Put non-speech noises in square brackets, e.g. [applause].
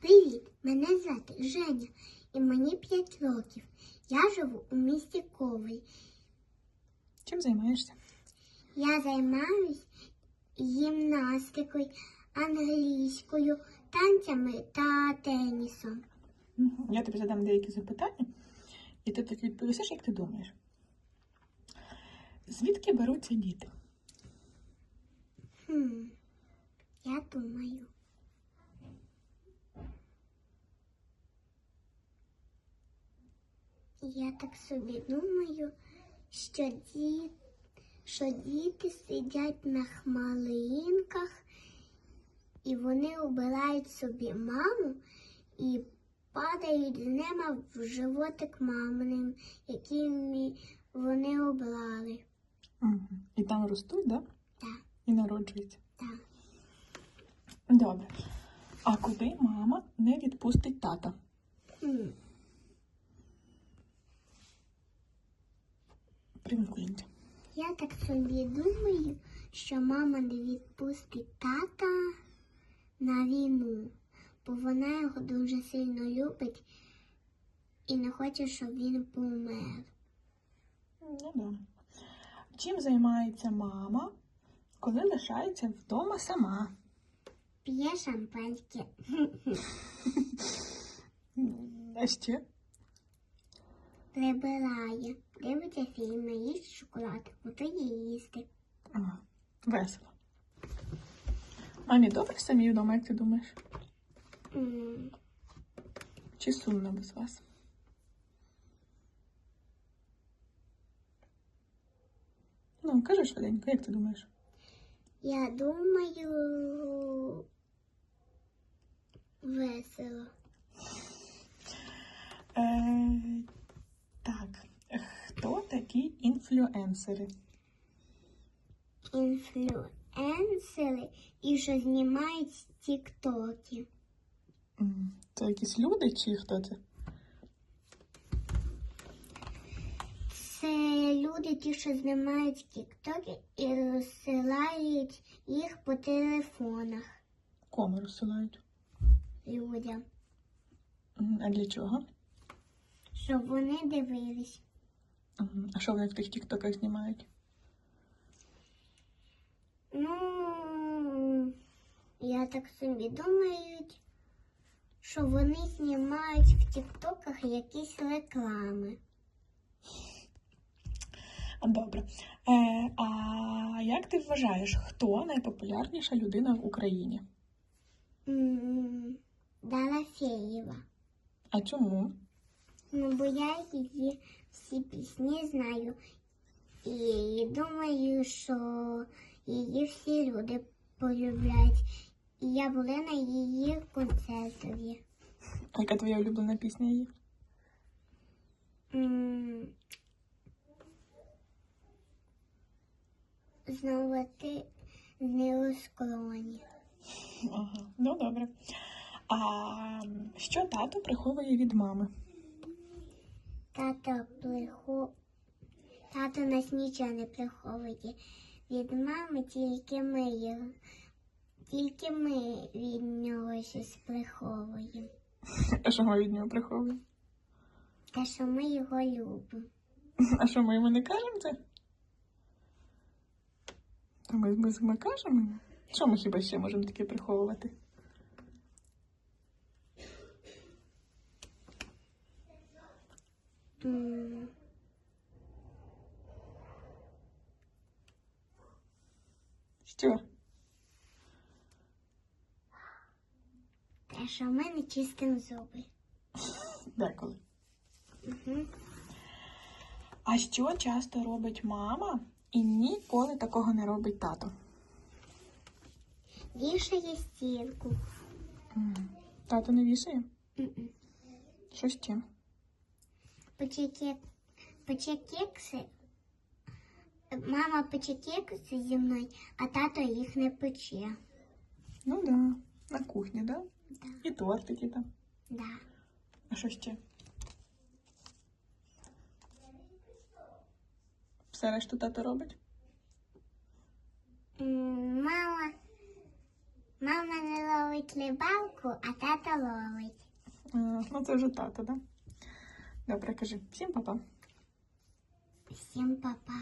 Привіт, мене звати Женя і мені 5 років. Я живу у місті Ковель. Чим займаєшся? Я займаюсь гімнастикою, англійською, танцями та тенісом. Я тобі задам деякі запитання, і ти тоді відповісиш, як ти думаєш. Звідки беруться діти? Хм, я думаю. Я так собі думаю, що, ді... що діти сидять на хмалинках і вони обирають собі маму і падають з ними в животик маминим, яким вони обрали. І там ростуть, да? Так, І народжуються. так. Добре. А куди мама не відпустить тата? Хм. Привикніть. Я так собі думаю, що мама не відпустить тата на війну, бо вона його дуже сильно любить і не хоче, щоб він помер. Ну, да. Чим займається мама, коли лишається вдома сама? П'є шампанське, [laughs] А ще? Прибирає, дивиться фільми, їсть шоколад, готує їсти. Ага. Весело. Мамі добре самі вдома, як ти думаєш? М, Чи сумно без вас? Ну, кажи швиденько, як ти думаєш? Я думаю, весело. Е, такі інфлюенсери? інфлюенсери і що знімають тіктоки. Це якісь люди чи хто це? Це люди, ті, що знімають тіктоки і розсилають їх по телефонах Кому розсилають? людям, А для чого? щоб вони дивились. А що вони в тих тіктоках знімають? Ну, я так собі думаю, що вони знімають в тіктоках якісь реклами. Добре. Е, а як ти вважаєш, хто найпопулярніша людина в Україні? М, Дарафєєва. А чому? Ну, бо я її всі пісні знаю. І думаю, що її всі люди полюбляють. І я була на її концертові. А яка твоя улюблена пісня її? М, Знову ти не у склоні. Ага, ну добре. А що тато приховує від мами? Тато прихо... Тато нас нічого не приховує. Від мами тільки ми його. Тільки ми від нього щось приховуємо. А що ми від нього приховуємо? Те, що ми його любимо. А що ми йому не кажемо це? Ми, ми, ми кажемо? Що ми хіба ще можемо таке приховувати? Що? Те, що ми не чистимо зуби. [laughs] Деколи. Угу. А що часто робить мама і ніколи такого не робить тато? Вішає стінку. М, Тато не вішає? М-м. Що ще? Пече пече кекси. Мама пече кекси зі мною, а тато їх не пече. Ну да, на кухні, да? Да. І тортики там. Да. А що ще? Все решту тато робить? М, Мама Мама не ловить рибалку, а тато ловить. Е, Ну, це вже тато, да? Добре, кажи. Всім папа. Всім па-па.